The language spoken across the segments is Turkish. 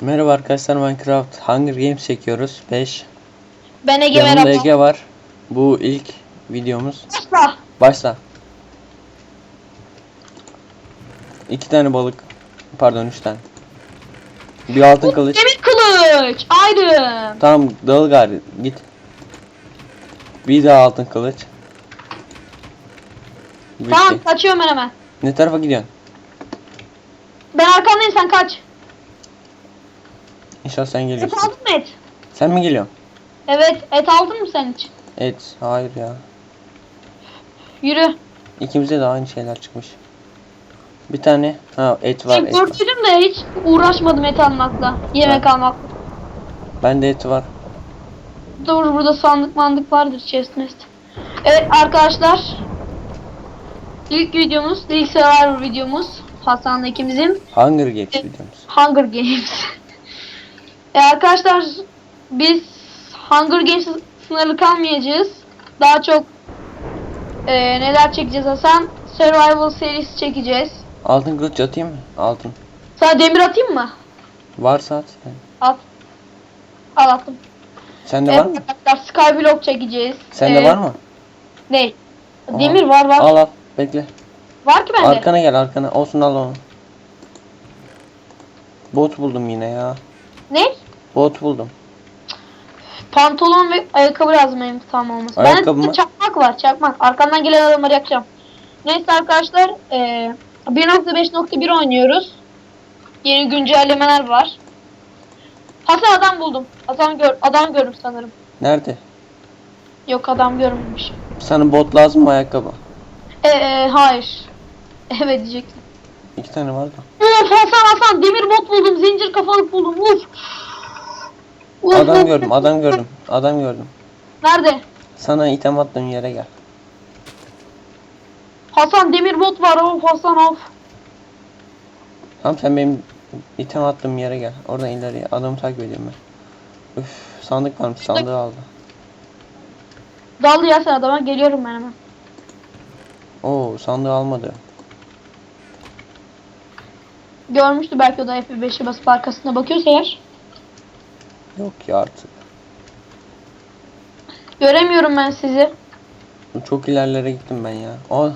Merhaba arkadaşlar Minecraft Hunger Games çekiyoruz 5 Ben Ege Yanımda merhaba. Ege var Bu ilk videomuz Asla. Başla İki tane balık Pardon üç tane Bir altın kılıç Demir kılıç. Aydın. Tamam dağıl gari git Bir daha altın kılıç Bitti. Tamam kaçıyorum ben hemen. Ne tarafa gidiyorsun? Ben arkandayım sen kaç. İnşallah sen Et geliyorsun aldın mı et? Sen mi geliyorsun? Evet et aldın mı sen hiç? Et hayır ya Yürü. İkimize de aynı şeyler çıkmış Bir tane ha et var Ben et gördüm de hiç uğraşmadım et almakla. Yemek almakla. Bende et var Dur burada sandık mandık vardır chest nest. Evet arkadaşlar. İlk videomuz, ilk Survivor videomuz. Hasan'la ikimizin Hunger Games videomuz Hunger Games. E arkadaşlar biz Hunger Games sınırlı kalmayacağız. Daha çok e, neler çekeceğiz Hasan? Survival serisi çekeceğiz. Altın kılıç atayım mı? Altın. Sana demir atayım mı? Varsa at. At. Al attım. Sende Evet var mı? arkadaşlar Skyblock çekeceğiz. Sende E, var mı? Ne? Aha. Demir var var. Al al. Bekle. Var ki bende. Arkana gel arkana. Olsun al onu. Bot buldum yine ya. Ne? Bot buldum. Pantolon ve ayakkabı lazım benim tam olması. Ayakkabı Bende mı? çakmak var çakmak. Arkamdan gelen adamları yakacağım. Neyse arkadaşlar eee 1.5.1 oynuyoruz. Yeni güncellemeler var. Hasan adam buldum. Adam gör adam gördüm sanırım. Nerede? Yok adam görmemiş. Sana bot lazım mı ayakkabı? Eee hayır. Evet diyecektim. İki tane var da. Uf Hasan Hasan demir bot buldum. Zincir kafalık buldum. Uf. Adam gördüm, adam gördüm. Adam gördüm. Nerede? Sana item attığım yere gel. Hasan demir bot var. Of Hasan of. Tamam sen benim item attığım yere gel. Oradan ileriye. Adamı takip ediyorum ben. Üf, sandık varmış. Sandığı aldı. Daldı ya sen adama. Geliyorum ben hemen. Oo, sandığı almadı. Görmüştü belki o da F5'e basıp arkasına bakıyorsa eğer. Yok ya artık. Göremiyorum ben sizi. Çok ilerlere gittim ben ya. Oh.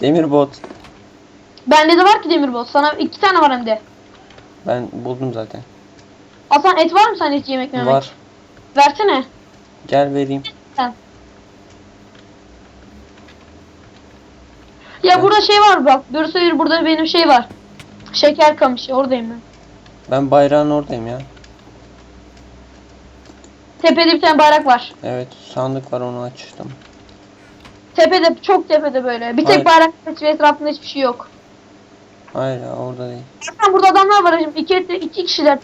Demir bot. Bende de var ki demir bot. Sana iki tane var hem de. Ben buldum zaten. Hasan et var mı sen hiç yemek memek? Var. Versene. Gel vereyim. Sen. Ya burada şey var bak. Görürseniz burada benim şey var. Şeker kamışı oradayım ben. Ben bayrağın oradayım ya. Tepede bir tane bayrak var. Evet sandık var onu açtım. Tepede çok tepede böyle. Bir tek Hayır. bayrak ve etrafında hiçbir şey yok. Hayır ya orada değil. Hasan burada adamlar var hacım. İki, iki kişiler.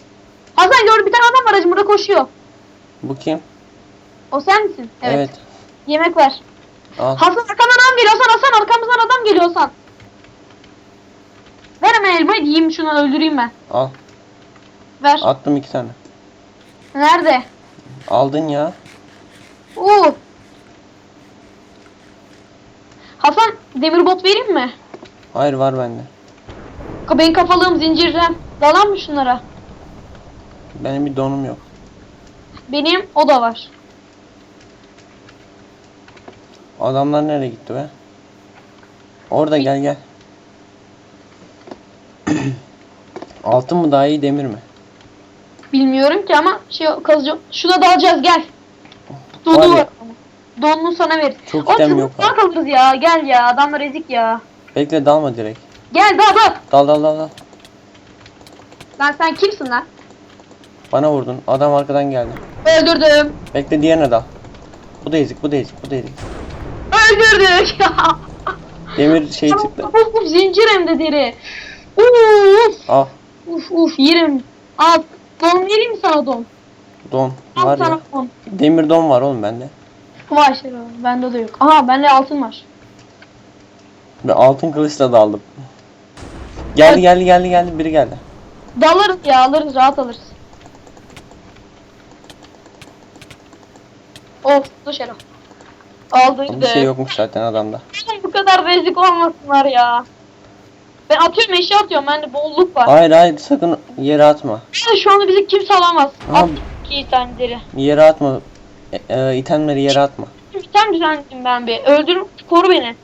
Hasan gördüm bir tane adam var hacım burada koşuyor. Bu kim? O sen misin? Evet. Yemek ver. Al. Hasan arkamdan adam geliyor Hasan Hasan arkamızdan adam geliyor Hasan. Ver hemen elmayı yiyeyim şunu öldüreyim ben. Al. Ver. Attım iki tane. Nerede? Aldın ya. Oo. Hasan demir bot vereyim mi? Hayır var bende. Benim kafalığım zincirden. Dalan mı şunlara? Benim bir donum yok. Benim o da var. Adamlar nereye gitti be? Orada gel gel. Altın mı daha iyi demir mi? Bilmiyorum ki ama şey kalıcı. Şuna dalacağız gel. Var Donu ya. var. Donunu sana ver. Çok O item çabuk yok daha ha. kalırız ya. Gel ya. Adamlar ezik ya. Bekle dalma direkt. Gel dal dal. Dal dal dal dal. Lan sen kimsin lan? Bana vurdun. Adam arkadan geldi. Öldürdüm. Bekle diğerine dal. Bu da ezik, bu da ezik, bu da ezik. Öldürdük. Demir şey çıktı. Uf uf zincir hem de deri. Uf Al. uf uf yerim. Al. Don vereyim mi sana don? Don. Al Var sana don. Demir don var oğlum bende. Var şey var. Bende de yok. Aha bende altın var. Ve altın kılıçla da aldım. Geldi geldi geldi geldi biri geldi. Dalarız ya alırız rahat alırız. Of dışarı. Aldık Bir de. şey yokmuş zaten adamda. Bu kadar rezil olmasınlar ya. Ben atıyorum eşya atıyorum. Bende bolluk var. Hayır hayır sakın yere atma. Yani şu anda bizi kimse alamaz. At iki taneleri. Yere atma. E, e, itemleri yere atma. Sen düzenledim ben bir. Öldür, koru beni.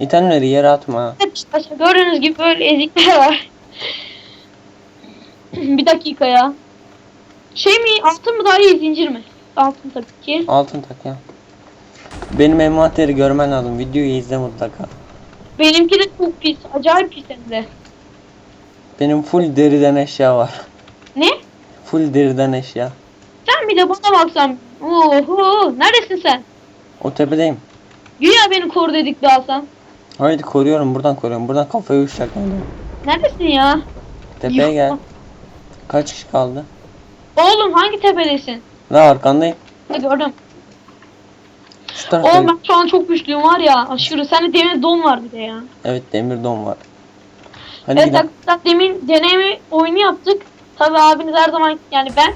İtemleri yere atma. İşte gördüğünüz gibi böyle ezikler var. bir dakika ya. Şey mi altın mı daha iyi zincir mi? Altın tabii ki. Altın tak ya. Benim envanteri görmen lazım. Videoyu izle mutlaka. Benimki de çok pis. Acayip pis hem de. Benim full deriden eşya var. Ne? Full deriden eşya. Sen bir de bana baksan. Oho, neredesin sen? O tepedeyim. Güya beni koru dedik be Hasan. Haydi koruyorum buradan koruyorum. Buradan kafayı uçacak. Neredesin ya? Tepeye Yok. gel. Kaç kişi kaldı? Oğlum hangi tepedesin? La arkandayım. Ha, gördüm. Şu tarafta. Oğlum ben şu an çok güçlüyüm var ya aşırı. Sende demir don var bir de ya. Evet demir don var. Hadi evet gidelim. hakikaten demin deneme oyunu yaptık. Tabi abiniz her zaman yani ben.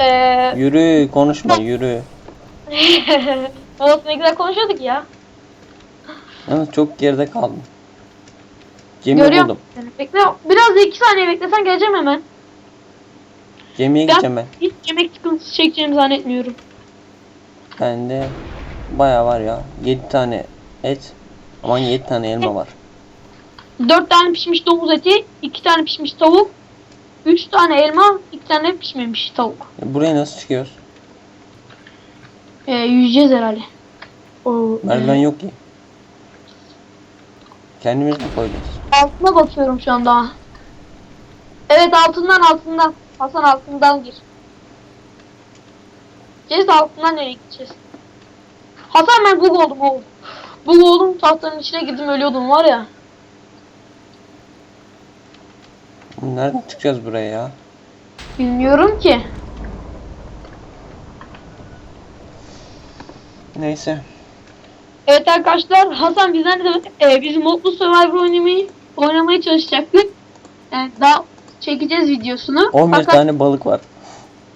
Eee Yürü konuşma yürü. Olsun ne güzel konuşuyorduk ya. Yalnız çok geride kaldım. Gemi Görüyorum. buldum. seni. Bekle. Biraz da iki saniye beklesen geleceğim hemen. Gemiye Ben- gideceğim ben. Hiç yemek sıkıntısı çekeceğimi zannetmiyorum. Bende baya var ya. 7 tane et. Aman 7 tane elma var. Dört tane pişmiş domuz eti, iki tane pişmiş tavuk, üç tane elma, iki tane pişmemiş tavuk. E, Buraya nasıl çıkıyoruz? Ee, yüzeceğiz herhalde. O, Merdiven e, yok ki. Kendimiz mi koyacağız? Altına bakıyorum şu anda. Evet altından altından. Hasan altından gir. Gideceğiz de altından nereye gideceğiz? Hasan ben bug oldum oğlum. Bug oldum tahtanın içine girdim ölüyordum var ya. Nereden çıkacağız buraya ya? Bilmiyorum ki. Neyse. Evet arkadaşlar Hasan bizden de e, biz Mutlu Survivor oynamayı oynamaya çalışacaktık. Yani daha çekeceğiz videosunu. 11 Fakat tane balık var.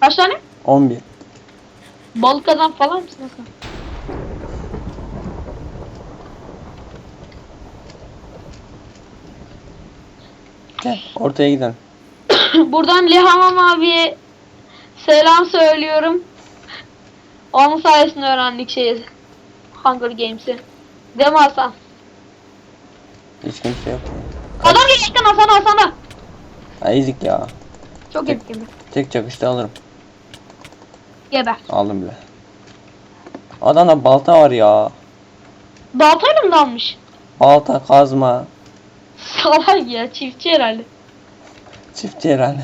kaç tane? 11. Balık adam falan mısın Hasan? Gel ortaya gidelim. Buradan Lehamam abiye selam söylüyorum. Onun sayesinde öğrendik şeyi. Hunger Games'i. Değil mi Hasan? Hiç kimse yok. Adam gelecekten Hasan Hasan'a. Ha, ezik ya. Çok etkin. Tek çakışta alırım. Geber. Aldım bile. Adamda balta var ya. Baltayla mı dalmış? Balta, kazma. Salak ya çiftçi herhalde. Çiftçi herhalde.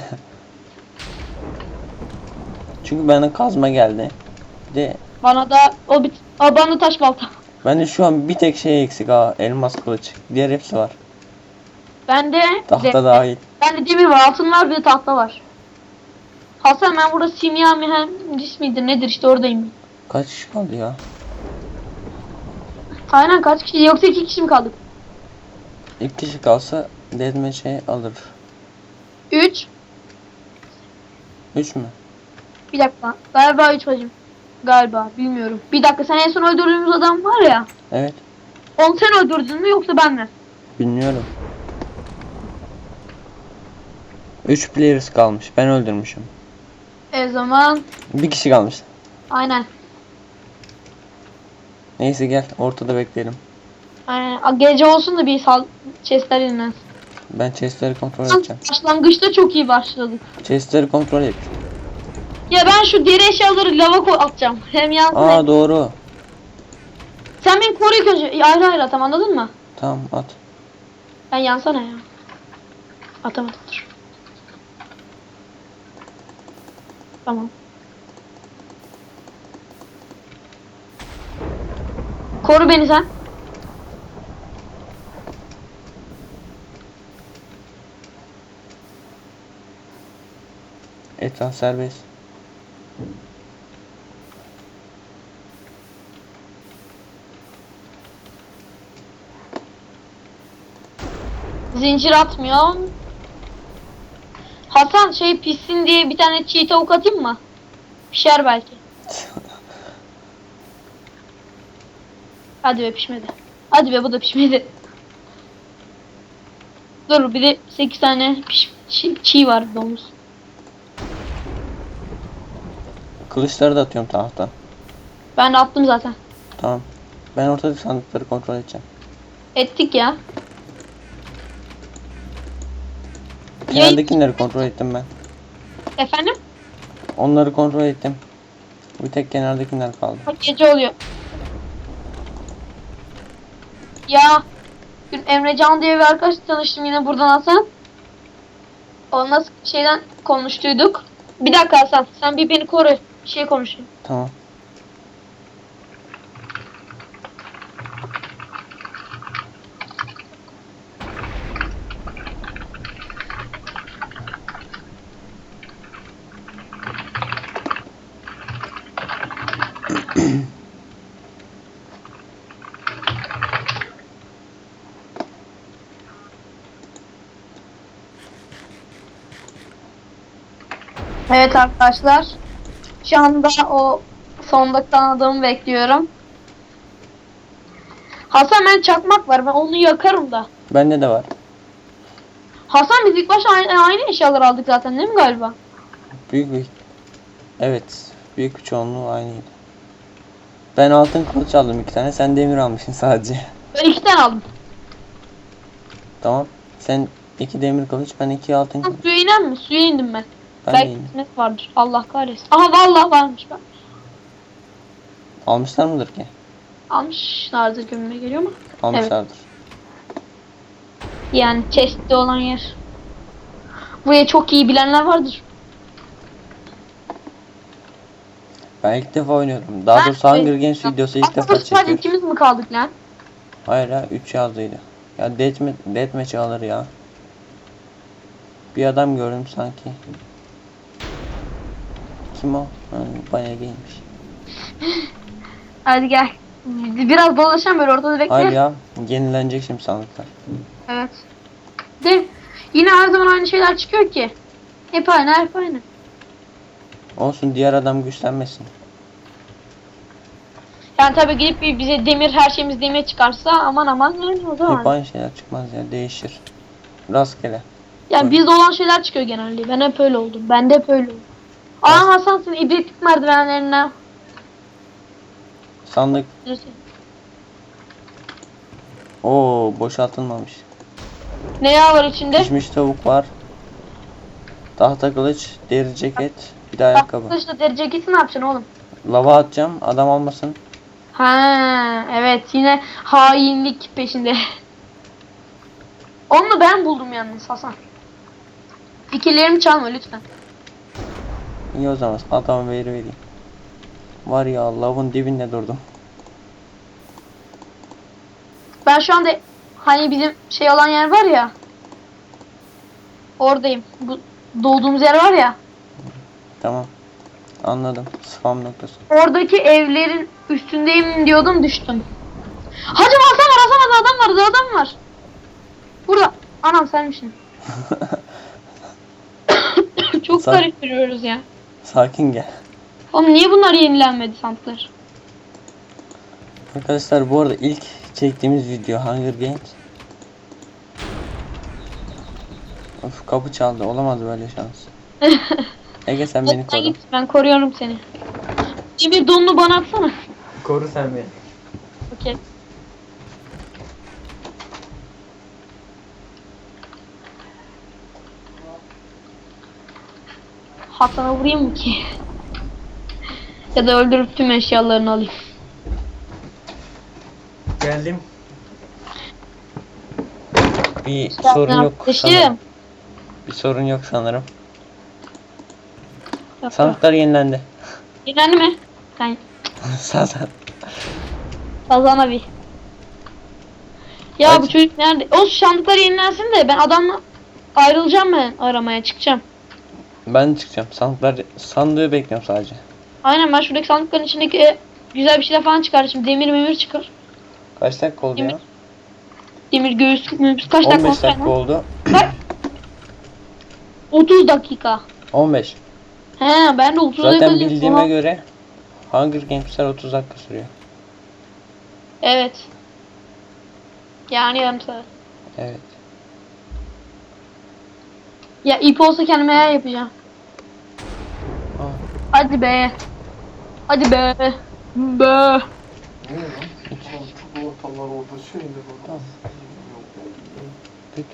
Çünkü bana kazma geldi. Bir de Bana da o bit Aa, bana da taş balta. bende şu an bir tek şey eksik ha. Elmas kılıç. Diğer hepsi var. Bende Tahta dahil. bende demir var, altın var bir de tahta var. Hasan ben burada simya mühendis midir nedir işte oradayım. Kaç kişi kaldı ya? Aynen kaç kişi yoksa iki kişi mi kaldık? İlk kişi kalsa deathmatch'e alır. Üç. 3 mü? Bir dakika. Galiba üç bacım. Galiba bilmiyorum. Bir dakika sen en son öldürdüğümüz adam var ya. Evet. Onu sen öldürdün mü yoksa ben mi? Bilmiyorum. 3 players kalmış. Ben öldürmüşüm. E zaman Bir kişi kalmış. aynen. Neyse gel ortada bekleyelim. Aynen. A, Gece olsun da bir sal chestler inmez. Ben chestleri kontrol edeceğim. Başlangıçta çok iyi başladık. Chestleri kontrol et. Ya ben şu deri eşyaları lava koy atacağım. Hem yansın hem- Aa doğru. Sen beni koru ilk önce. E, Ayrı ayrı atam anladın mı? Tamam at. Ben yansana ya. Atamadım dur. Tamam. Koru beni sen. Etraf serbest. Zincir atmıyor. Hasan şey pişsin diye bir tane çiğ tavuk atayım mı? Pişer belki. Hadi be pişmedi. Hadi be bu da pişmedi. Dur bir de 8 tane piş, çiğ, çiğ var domuz. Kılıçları da atıyorum tahta. Ben de attım zaten. Tamam. Ben ortadaki sandıkları kontrol edeceğim. Ettik ya. Kenardakileri kontrol ettim ben. Efendim? Onları kontrol ettim. Bir tek kenardakiler kaldı. Bak gece oluyor. Ya dün Emrecan diye bir arkadaş tanıştım yine buradan Hasan. Onunla şeyden konuştuyduk. Bir dakika Hasan sen bir beni koru. Bir şey konuşayım. Tamam. Evet arkadaşlar. Şu anda o sondaki adamı bekliyorum. Hasan ben çakmak var. Ben onu yakarım da. Bende de var. Hasan biz ilk başta aynı, aynı eşyalar aldık zaten değil mi galiba? Büyük bir... Evet. Büyük bir çoğunluğu aynıydı. Ben altın kılıç aldım iki tane. Sen demir almışsın sadece. Ben iki tane aldım. Tamam. Sen iki demir kılıç, ben iki altın kılıç. Suya inen mi? Suya indim ben. Ben Belki kısmet vardır. Allah kahretsin. Aha vallahi varmış bak. Almışlar mıdır ki? Almışlardır gönlüme geliyor mu? Almışlardır. Yani chest'te olan yer. Buraya çok iyi bilenler vardır. Ben ilk defa oynuyorum. Daha Ben- doğrusu Hunger Games videosu ilk Aslında defa sadece çekiyoruz. ikimiz mi kaldık lan? Hayır ha 3 yazdıydı. Ya deathmatch, deathmatch alır ya. Bir adam gördüm sanki. Kim o? Ha, bayağı giymiş. Hadi gel. Biraz dolaşalım böyle ortada bekle. Hayır ya yenilenecek şimdi sandıklar. Evet. De yine her zaman aynı şeyler çıkıyor ki. Hep aynı hep aynı. Olsun diğer adam güçlenmesin. Yani tabii gidip bir bize demir her şeyimiz demir çıkarsa aman aman yani o Hep zaman. aynı şeyler çıkmaz ya değişir. Rastgele. Yani bizde olan şeyler çıkıyor genelde. Ben hep öyle oldum. Ben de hep öyle oldum. Aa Hasan sen ibretlik merdivenlerine. Sandık o boşaltılmamış. Ne yağ var içinde? Pişmiş tavuk var. Tahta kılıç, deri ceket, bir de ayakkabı. Arkadaşlar deri ceketi ne yapacaksın oğlum? Lava atacağım adam almasın. Ha evet yine hainlik peşinde. Onu ben buldum yalnız Hasan. Fikirlerimi çalma lütfen. İyi o zaman adama veri vereyim. Var ya lavın dibinde durdum. Ben şu anda hani bizim şey olan yer var ya. Oradayım. Bu doğduğumuz yer var ya. Tamam. Anladım. Spam noktası. Oradaki evlerin üstündeyim diyordum düştüm. Hacı Hasan var Hasan var adam var adam var. Burada. Anam senmişsin. Çok Sen- karıştırıyoruz ya. Sakin gel. Oğlum niye bunlar yenilenmedi sandıklar? Arkadaşlar bu arada ilk çektiğimiz video Hunger Games. Of kapı çaldı. Olamadı böyle şans. Ege sen beni koru. git ben koruyorum seni. Bir donunu bana atsana. Koru sen beni. Okey. Hasan'a vurayım mı ki? ya da öldürüp tüm eşyalarını alayım. Geldim. Bir Geldin sorun yok arkadaşım. sanırım. Bir sorun yok sanırım. Yok, Sandıklar yenilendi. Yenilendi mi? Sen Sağ sağ. Sazan abi. Ya Hadi. bu çocuk nerede? O sandıklar yenilensin de ben adamla ayrılacağım ben aramaya çıkacağım. Ben çıkacağım. Sandıklar sandığı bekliyorum sadece. Aynen ben şuradaki sandıkların içindeki güzel bir şeyler falan çıkar. Şimdi demir memir çıkar. Kaç dakika oldu ya? Demir göğüs göğüs kaç dakika 15 oldu dakika oldu. 30 dakika. 15. He ben de 30 dakika Zaten dedim. bildiğime Sonra- göre Hunger Games'ler 30 dakika sürüyor. Evet. Yani yarım saat. Evet. Ya ip olsa kendime yer yapacağım. Aa, Hadi be. Hadi be. Be. Ne lan? Çok ortalar orada şeyde bak. Tamam. peki.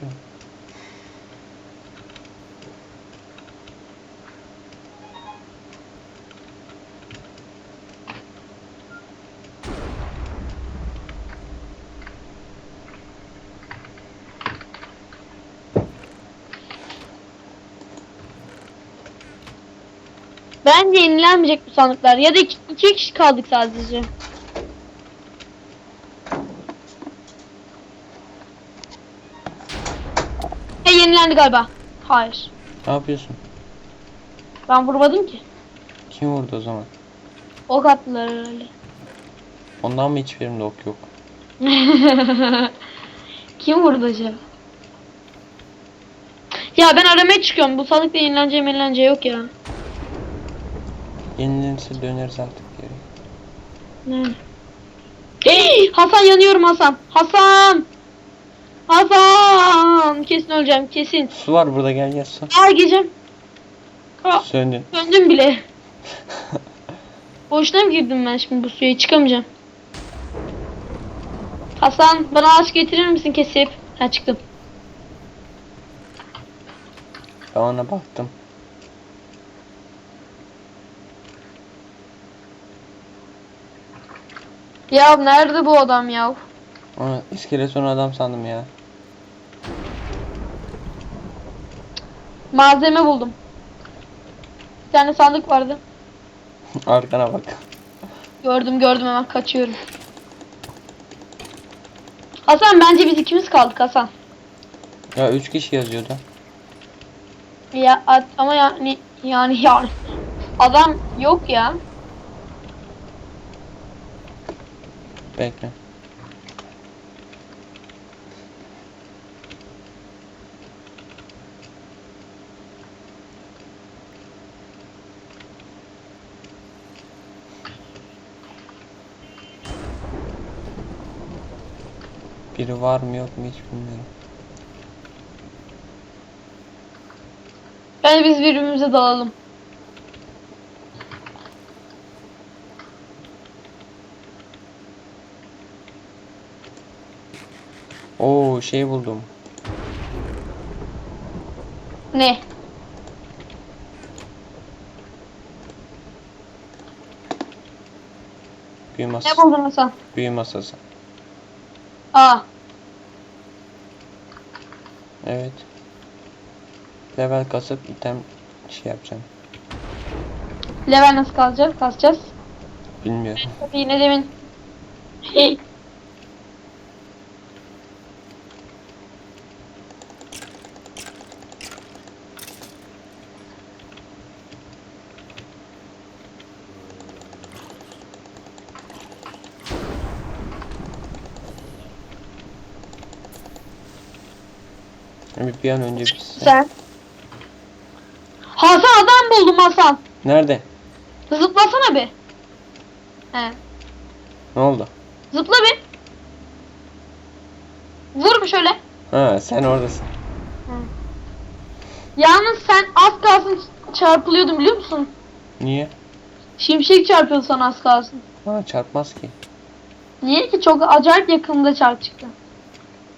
Bence yenilenmeyecek bu sandıklar. Ya da iki, iki kişi kaldık sadece. E yenilendi galiba. Hayır. Ne yapıyorsun? Ben vurmadım ki. Kim vurdu o zaman? Ok attılar herhalde. Ondan mı hiçbirimde ok yok? Kim vurdu acaba? Ya ben aramaya çıkıyorum. Bu sandıkta yenileneceğim yenileneceği yok ya. Yenilenirse döneriz artık geri. Ne? Hey, Hasan yanıyorum Hasan. Hasan. Hasan. Kesin öleceğim kesin. Su var burada gel gel su. Aa gireceğim. Aa, Söndün. döndüm bile. Boşuna mı girdim ben şimdi bu suya çıkamayacağım. Hasan bana ağaç getirir misin kesip? Ha çıktım. Ben ona baktım. Ya nerede bu adam ya? Ama iskeleton adam sandım ya. Malzeme buldum. Bir tane sandık vardı. Arkana bak. Gördüm gördüm hemen kaçıyorum. Hasan bence biz ikimiz kaldık Hasan. Ya üç kişi yazıyordu. Ya ama yani yani yani adam yok ya. Bekle. Biri var mı yok mu hiç bilmiyorum. Bence biz birbirimize dalalım. Oo şey buldum. Ne? Büyü Ne masası. buldun Hasan? Büyü masası. Aa, Evet. Level kasıp item şey yapacağım. level nasıl kalacak? Kasacağız. Bilmiyorum. Tabii yine demin. Bir an önce bitsin. Sen. Hasan adam buldum Hasan. Nerede? Zıplasana bir. He. Ne oldu? Zıpla bir. Vur bir şöyle. Ha sen oradasın. Yalnız sen az kalsın çarpılıyordun biliyor musun? Niye? Şimşek çarpıyordu sana az kalsın. Ha çarpmaz ki. Niye ki? Çok acayip yakında çarp çıktı.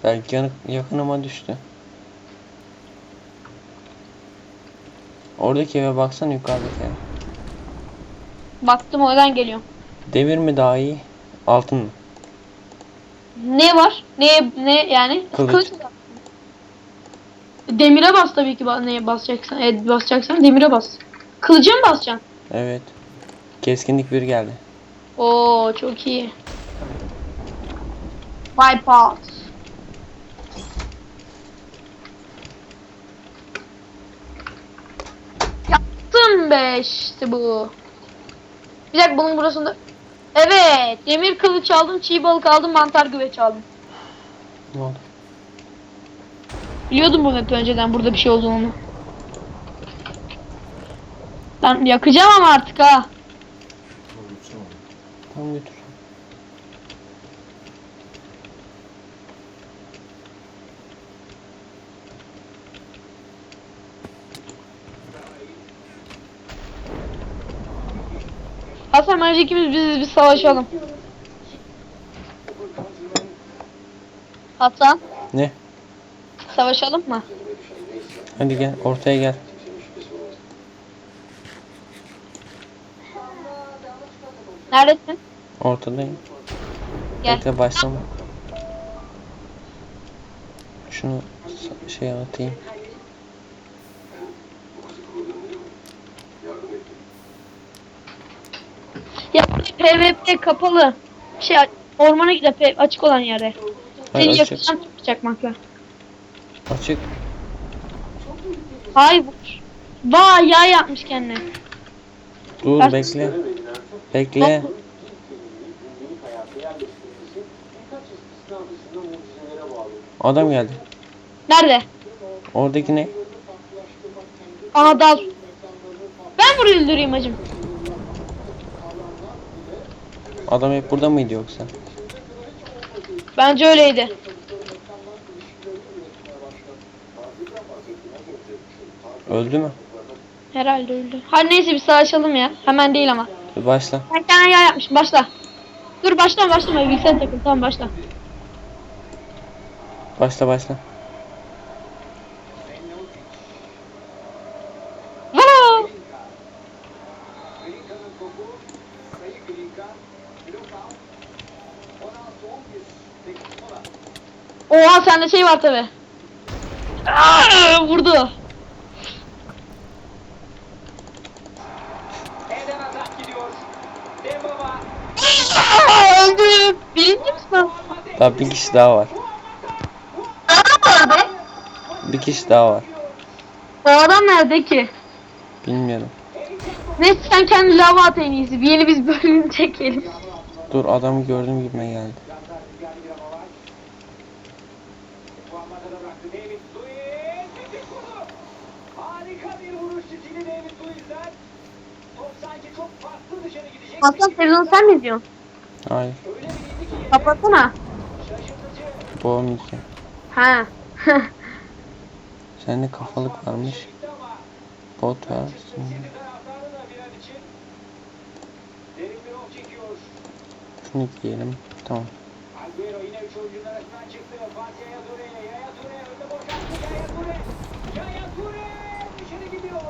Belki yanık, yakınıma düştü. Oradaki eve baksana yukarıdaki eve. Baktım o yüzden geliyorum. Demir mi daha iyi? Altın mı? Ne var? Ne ne yani? Kılıç. mı? Demire bas tabii ki ba- neye basacaksan. Evet basacaksan demire bas. Kılıcı mı basacaksın? Evet. Keskinlik bir geldi. Oo çok iyi. Wipeout. Be işte bu. Bir dakika bunun burasında. Evet demir kılıç aldım, çiğ balık aldım, mantar güveç aldım. Ne oldu? Biliyordum bu önceden burada bir şey olduğunu. Ben yakacağım ama artık ha. Tamam götür. Hasan bence ikimiz biz bir savaşalım. Hasan Ne? savaşalım mı? Hadi gel ortaya gel. Neredesin? Ortadayım. Gel. Bekle başlama. Şunu şey atayım. Ya PvP kapalı. Şey ormana gidip P- açık olan yere. Seni Hayır açık. yakacağım çakmakla. Açık. Hayır. Vay yağ yapmış kendine. Dur Ters- bekle. Bekle. Adam geldi. Nerede? Oradaki ne? Aha dal. Ben burayı öldüreyim hacım. Adam hep burada mıydı yoksa? Bence öyleydi. Öldü mü? Herhalde öldü. Hadi neyse bir savaşalım ya. Hemen değil ama. Dur başla. Ben kendine yağ yapmışım. Başla. Dur başlama başlama. Bilsen takıl. Tamam başla. Başla başla. Sende şey var tabi. Vurdu. Aa, Öldüm. Birinci misin? Daha bir kişi daha var. Nerede? Bir kişi daha var. O adam nerede ki? Bilmiyorum. Neyse sen kendi lava at en iyisi. Bir yeni biz bölüm çekelim. Dur adamı gördüm gibime geldi. Hasan televizyonu sen mi izliyorsun? Hayır. Öyle bir indi ki yere Kapatsana. Bu olmayacak. Ha. Sende kafalık varmış. Bot var. Şunu giyelim. Tamam. Agüero yine üç oyuncunun arasından çıktı. Fatih Yaya Toure'ye. Yaya Toure önde boş attı. Yaya Toure. Yaya Toure dışarı gidiyor.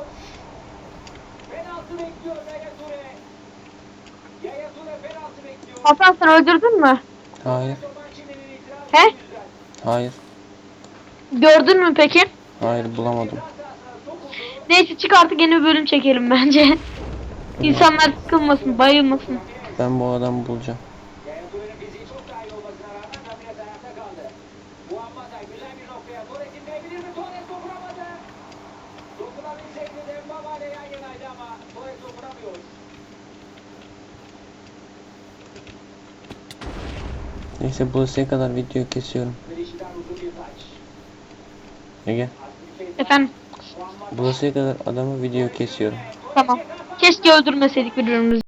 Penaltı bekliyor Yaya Toure. Yaya Toure penaltı bekliyor. Hasan sen öldürdün mü? Hayır. He? Hayır. Gördün mü peki? Hayır bulamadım. Neyse çık artık yeni bir bölüm çekelim bence. İnsanlar sıkılmasın, bayılmasın. Ben bu adamı bulacağım. Neyse burasıya kadar video kesiyorum. Ege. Efendim Burasıya kadar adamı video kesiyorum. tamam. Keşke öldürmeseydik birbirimizi.